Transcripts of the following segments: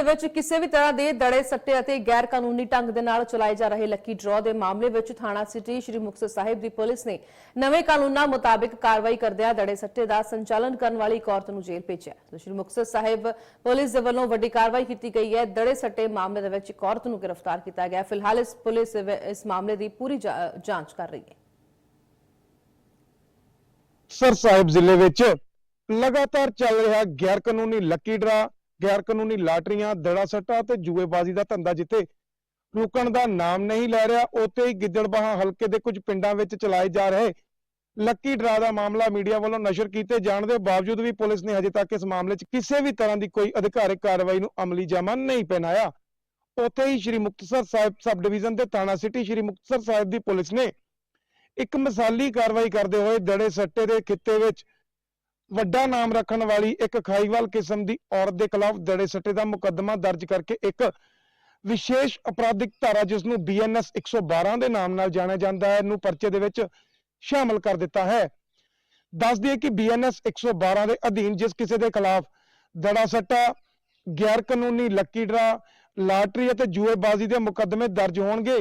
ਦੇ ਵਿੱਚ ਕਿਸੇ ਵੀ ਤਰ੍ਹਾਂ ਦੇ ਦੜੇ, ਸੱਟੇ ਅਤੇ ਗੈਰ ਕਾਨੂੰਨੀ ਢੰਗ ਦੇ ਨਾਲ ਚਲਾਏ ਜਾ ਰਹੇ ਲੱਕੀ ਡਰਾਅ ਦੇ ਮਾਮਲੇ ਵਿੱਚ ਥਾਣਾ ਸਿਟੀ ਸ਼੍ਰੀ ਮੁਕਤਸਰ ਸਾਹਿਬ ਦੀ ਪੁਲਿਸ ਨੇ ਨਵੇਂ ਕਾਨੂੰਨਾਂ ਮੁਤਾਬਿਕ ਕਾਰਵਾਈ ਕਰਦਿਆਂ ਦੜੇ, ਸੱਟੇ ਦਾ ਸੰਚਾਲਨ ਕਰਨ ਵਾਲੀ ਇੱਕ ਔਰਤ ਨੂੰ ਜੇਲ੍ਹ ਭੇਜਿਆ। ਸ਼੍ਰੀ ਮੁਕਤਸਰ ਸਾਹਿਬ ਪੁਲਿਸ ਦੇ ਵੱਲੋਂ ਵੱਡੀ ਕਾਰਵਾਈ ਕੀਤੀ ਗਈ ਹੈ। ਦੜੇ, ਸੱਟੇ ਮਾਮਲੇ ਦੇ ਵਿੱਚ ਇੱਕ ਔਰਤ ਨੂੰ ਗ੍ਰਿਫਤਾਰ ਕੀਤਾ ਗਿਆ। ਫਿਲਹਾਲ ਇਸ ਪੁਲਿਸ ਇਸ ਮਾਮਲੇ ਦੀ ਪੂਰੀ ਜਾਂਚ ਕਰ ਰਹੀ ਹੈ। ਸਰ ਸਾਹਿਬ ਜ਼ਿਲ੍ਹੇ ਵਿੱਚ ਲਗਾਤਾਰ ਚੱਲ ਰਿਹਾ ਗੈਰ ਕਾਨੂੰਨੀ ਲੱਕੀ ਡਰਾ ਗੈਰ ਕਾਨੂੰਨੀ ਲਾਟਰੀਆਂ, ਦੜਾ ਸੱਟਾ ਤੇ ਜੂਏਬਾਜ਼ੀ ਦਾ ਧੰਦਾ ਜਿੱਥੇ ਰੁਕਣ ਦਾ ਨਾਮ ਨਹੀਂ ਲੈ ਰਿਹਾ, ਉੱਥੇ ਹੀ ਗਿੱਦੜਬਾਹਾ ਹਲਕੇ ਦੇ ਕੁਝ ਪਿੰਡਾਂ ਵਿੱਚ ਚਲਾਏ ਜਾ ਰਹੇ ਲੱਕੀ ਡਰਾ ਦਾ ਮਾਮਲਾ ਮੀਡੀਆ ਵੱਲੋਂ ਨਸ਼ਰ ਕੀਤੇ ਜਾਣ ਦੇ ਬਾਵਜੂਦ ਵੀ ਪੁਲਿਸ ਨੇ ਹਜੇ ਤੱਕ ਇਸ ਮਾਮਲੇ 'ਚ ਕਿਸੇ ਵੀ ਤਰ੍ਹਾਂ ਦੀ ਕੋਈ ਅਧਿਕਾਰਕ ਕਾਰਵਾਈ ਨੂੰ ਅਮਲੀ ਜਾਮਾ ਨਹੀਂ ਪਹਿਨਾਇਆ। ਉੱਥੇ ਹੀ ਸ਼੍ਰੀ ਮੁਕਤਸਰ ਸਾਹਿਬ ਸਬ ਡਿਵੀਜ਼ਨ ਦੇ ਥਾਣਾ ਸਿਟੀ ਸ਼੍ਰੀ ਮੁਕਤਸਰ ਸਾਹਿਬ ਦੀ ਪੁਲਿਸ ਨੇ ਇੱਕ ਮਿਸਾਲੀ ਕਾਰਵਾਈ ਕਰਦੇ ਹੋਏ ਦੜੇ ਸੱਟੇ ਦੇ ਖਿੱਤੇ ਵਿੱਚ ਵੱਡਾ ਨਾਮ ਰੱਖਣ ਵਾਲੀ ਇੱਕ ਖਾਈਵਾਲ ਕਿਸਮ ਦੀ ਔਰਤ ਦੇ ਖਿਲਾਫ ਦੜੇ ਸੱਟੇ ਦਾ ਮੁਕੱਦਮਾ ਦਰਜ ਕਰਕੇ ਇੱਕ ਵਿਸ਼ੇਸ਼ ਅਪਰਾਧਿਕ ਧਾਰਾ ਜਿਸ ਨੂੰ ਬੀਐਨਐਸ 112 ਦੇ ਨਾਮ ਨਾਲ ਜਾਣਿਆ ਜਾਂਦਾ ਹੈ, ਨੂੰ ਪਰਚੇ ਦੇ ਵਿੱਚ ਸ਼ਾਮਲ ਕਰ ਦਿੱਤਾ ਹੈ। ਦੱਸ ਦਈਏ ਕਿ ਬੀਐਨਐਸ 112 ਦੇ ਅਧੀਨ ਜਿਸ ਕਿਸੇ ਦੇ ਖਿਲਾਫ ਦੜਾ ਸੱਟਾ ਗੈਰ ਕਾਨੂੰਨੀ ਲੱਕੀ ਡਰਾ, ਲਾਟਰੀ ਅਤੇ ਜੂਏਬਾਜ਼ੀ ਦੇ ਮੁਕੱਦਮੇ ਦਰਜ ਹੋਣਗੇ,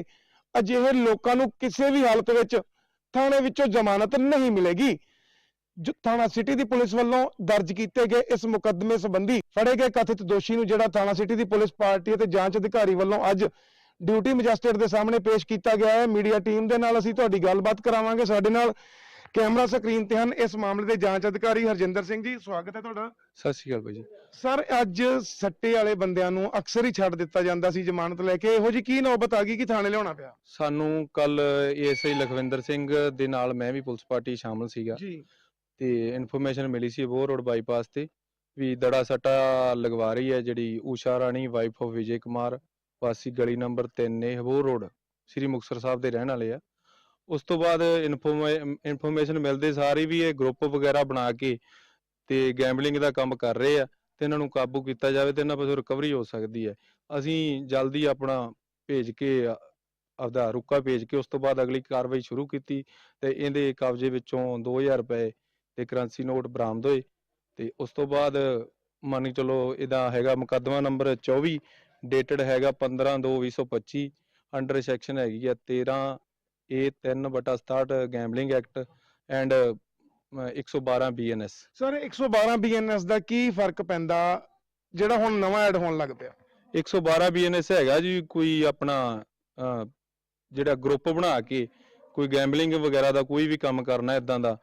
ਅਜਿਹੇ ਲੋਕਾਂ ਨੂੰ ਕਿਸੇ ਵੀ ਹਾਲਤ ਵਿੱਚ ਥਾਣੇ ਵਿੱਚੋਂ ਜ਼ਮਾਨਤ ਨਹੀਂ ਮਿਲੇਗੀ। ਥਾਣਾ ਸਿਟੀ ਦੀ ਪੁਲਿਸ ਵੱਲੋਂ ਦਰਜ ਕੀਤੇ ਗਏ ਇਸ ਮੁਕੱਦਮੇ ਸੰਬੰਧੀ ਫੜੇ ਗਏ ਕਥਿਤ ਦੋਸ਼ੀ ਨੂੰ ਜਿਹੜਾ ਥਾਣਾ ਸਿਟੀ ਦੀ ਪੁਲਿਸ ਪਾਰਟੀ ਅਤੇ ਜਾਂਚ ਅਧਿਕਾਰੀ ਵੱਲੋਂ ਅੱਜ ਡਿਊਟੀ ਮੈਜਿਸਟ੍ਰੇਟ ਦੇ ਸਾਹਮਣੇ ਪੇਸ਼ ਕੀਤਾ ਗਿਆ ਹੈ। ਮੀਡੀਆ ਟੀਮ ਦੇ ਨਾਲ ਅਸੀਂ ਤੁਹਾਡੀ ਗੱਲਬਾਤ ਕਰਾਵਾਂਗੇ। ਸਾਡੇ ਨਾਲ ਕੈਮਰਾ ਸਕਰੀਨ ਤੇ ਹਨ ਇਸ ਮਾਮਲੇ ਦੇ ਜਾਂਚ ਅਧਿਕਾਰੀ ਹਰਜਿੰਦਰ ਸਿੰਘ ਜੀ। ਸਵਾਗਤ ਹੈ ਤੁਹਾਡਾ। ਸਤਿ ਸ਼੍ਰੀ ਅਕਾਲ ਭਾਈ ਜੀ ਸਰ ਅੱਜ ਸੱਟੇ ਵਾਲੇ ਬੰਦਿਆਂ ਨੂੰ ਅਕਸਰ ਹੀ ਛੱਡ ਦਿੱਤਾ ਜਾਂਦਾ ਸੀ ਜ਼ਮਾਨਤ ਲੈ ਕੇ। ਇਹੋ ਜੀ ਕੀ ਨੌਬਤ ਆ ਗਈ ਕਿ ਥਾਣੇ ਲਿਆਉਣਾ ਪਿਆ? ਸਾਨੂੰ ਕੱਲ ਏਐਸਆਈ ਲਖਵਿੰਦਰ ਸਿੰਘ ਦੇ ਨਾਲ ਮੈਂ ਵੀ ਪੁਲਿਸ ਪਾਰਟੀ ਸ਼ਾਮਲ ਸੀਗਾ। ਜੀ। ਤੇ ਇਨਫੋਰਮੇਸ਼ਨ ਮਿਲੀ ਸੀ ਅਬੋਹਰ ਰੋਡ ਬਾਈਪਾਸ ਤੇ ਵੀ ਦੜਾ ਸੱਟਾ ਲਗਵਾ ਰਹੀ ਹੈ ਜਿਹੜੀ ਊਸ਼ਾ ਰਾਣੀ ਵਾਈਫ ਆਫ ਵਿਜੇ ਕੁਮਾਰ, ਵਾਸੀ ਗਲੀ ਨੰਬਰ 3 ਨੇ ਅਬੋਹਰ ਰੋਡ ਸ੍ਰੀ ਮੁਕਤਸਰ ਸਾਹਿਬ ਦੇ ਰਹਿਣ ਵਾਲੇ ਆ। ਉਸ ਤੋਂ ਬਾਅਦ ਇਨਫੋਰਮੇਸ਼ਨ ਮਿਲਦੇ ਸਾਰੀ ਵੀ ਇਹ ਗਰੁੱਪ ਵਗੈਰਾ ਬਣਾ ਕੇ ਤੇ ਗੈਂਬਲਿੰਗ ਦਾ ਕੰਮ ਕਰ ਰਹੇ ਆ ਤੇ ਇਹਨਾਂ ਨੂੰ ਕਾਬੂ ਕੀਤਾ ਜਾਵੇ ਤੇ ਇਹਨਾਂ ਪਾਸੋਂ ਰਿਕਵਰੀ ਹੋ ਸਕਦੀ ਹੈ। ਅਸੀਂ ਜਲਦੀ ਆਪਣਾ ਭੇਜ ਕੇ ਆਪਦਾ ਰੁਕਾ ਭੇਜ ਕੇ ਉਸ ਤੋਂ ਬਾਅਦ ਅਗਲੀ ਕਾਰਵਾਈ ਸ਼ੁਰੂ ਕੀਤੀ ਤੇ ਇਹਦੇ ਕਬਜ਼ੇ ਵਿੱਚੋਂ 2000 ਰੁਪਏ ਤੇ ਕਰੰਸੀ ਨੋਟ ਬਰਾਮਦ ਹੋਏ ਤੇ ਉਸ ਤੋਂ ਬਾਅਦ ਮੰਨ ਕੇ ਚਲੋ ਇਹਦਾ ਹੈਗਾ ਮੁਕੱਦਮਾ ਨੰਬਰ 24 ਡੇਟਡ ਹੈਗਾ 15/2/2025 ਅੰਡਰ ਸੈਕਸ਼ਨ ਹੈਗੀ ਆ 13 A 3/67 gambling act and 112 BNS sir 112 BNS ਦਾ ਕੀ ਫ਼ਰਕ ਪੈਂਦਾ? ਜਿਹੜਾ ਹੁਣ ਨਵਾਂ ਐਡ ਹੋਣ ਲੱਗ ਪਿਆ। 112 ਬੀਐਨਐਸ ਹੈਗਾ ਜੀ ਕੋਈ ਆਪਣਾ ਜਿਹੜਾ ਗਰੁੱਪ ਬਣਾ ਕੇ ਕੋਈ ਗੈਂਬਲਿੰਗ ਵਗੈਰਾ ਦਾ ਕੋਈ ਵੀ ਕੰਮ ਕਰਨਾ ਇਦਾਂ ਦਾ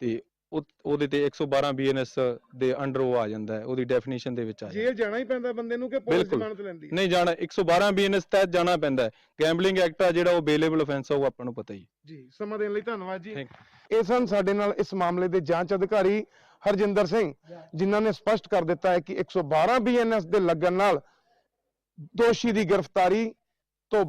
ਤੇ ਉਹਦੇ ਤੇ 112 ਬੀਐਨਐਸ ਦੇ ਅੰਡਰ ਉਹ ਆ ਜਾਂਦਾ ਹੈ ਉਹਦੀ ਡੈਫੀਨੇਸ਼ਨ ਦੇ ਵਿੱਚ ਆ ਜਾਂਦਾ। ਜੇਲ੍ਹ ਜਾਣਾ ਹੀ ਪੈਂਦਾ ਬੰਦੇ ਨੂੰ ਕਿ ਪੁਲਿਸ ਬਿਲਕੁਲ। ਜ਼ਮਾਨਤ ਲੈਂਦੀ ਹੈ ਨਹੀਂ ਜਾਣਾ 112 ਬੀਐਨਐਸ ਤਹਿਤ ਜਾਣਾ ਪੈਂਦਾ ਹੈ ਗੈਂਬਲਿੰਗ ਐਕਟ ਆ ਜਿਹੜਾ ਉਹ ਬੇਲੇਬਲ ਅਫੈਂਸ ਆ ਉਹ ਆਪਾਂ ਨੂੰ ਪਤਾ ਹੀ ਹੈ। ਜੀ ਸਮਾਂ ਦੇਣ ਲਈ ਧੰਨਵਾਦ ਜੀ Thank ਇਹ ਸਨ ਸਾਡੇ ਨਾਲ ਇਸ ਮਾਮਲੇ ਦੇ ਜਾਂਚ ਅਧਿਕਾਰੀ ਹਰਜਿੰਦਰ ਸਿੰਘ ਜਿਨ੍ਹਾਂ ਨੇ ਸਪਸ਼ਟ ਕਰ ਦਿੱਤਾ ਹੈ ਕਿ 112 ਬੀਐਨਐਸ ਦੇ ਲੱਗਣ ਨਾਲ ਦੋਸ਼ੀ ਦੀ ਗ੍ਰਿਫਤਾਰੀ ਤੋਂ